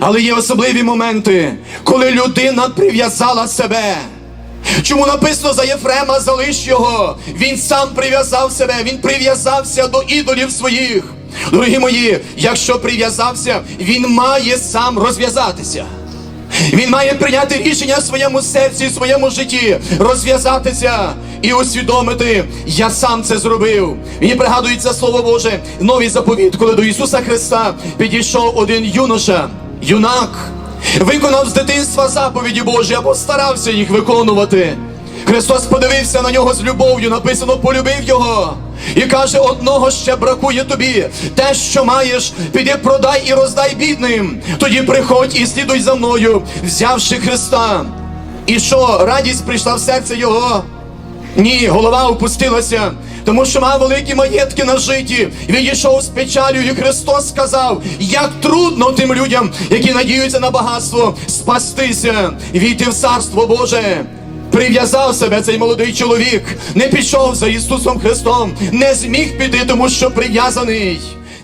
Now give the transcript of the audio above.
Але є особливі моменти, коли людина прив'язала себе. Чому написано за Єфрема залиш його? Він сам прив'язав себе, він прив'язався до ідолів своїх. Дорогі мої, якщо прив'язався, він має сам розв'язатися. Він має прийняти рішення в своєму серці, в своєму житті, розв'язатися і усвідомити, я сам це зробив. Мені пригадується слово Боже, новий заповіт, коли до Ісуса Христа підійшов один юноша, юнак, виконав з дитинства заповіді Божі або старався їх виконувати. Христос подивився на нього з любов'ю, написано, полюбив його. І каже, одного ще бракує тобі. Те, що маєш, піди продай і роздай бідним. Тоді приходь і слідуй за мною, взявши Христа. І що, радість прийшла в серце його? Ні, голова опустилася, тому що мав великі маєтки на житті. Відійшов з печалю, і Христос сказав, як трудно тим людям, які надіються на багатство, спастися, війти в царство Боже. Прив'язав себе цей молодий чоловік, не пішов за Ісусом Христом, не зміг піти, тому що прив'язаний.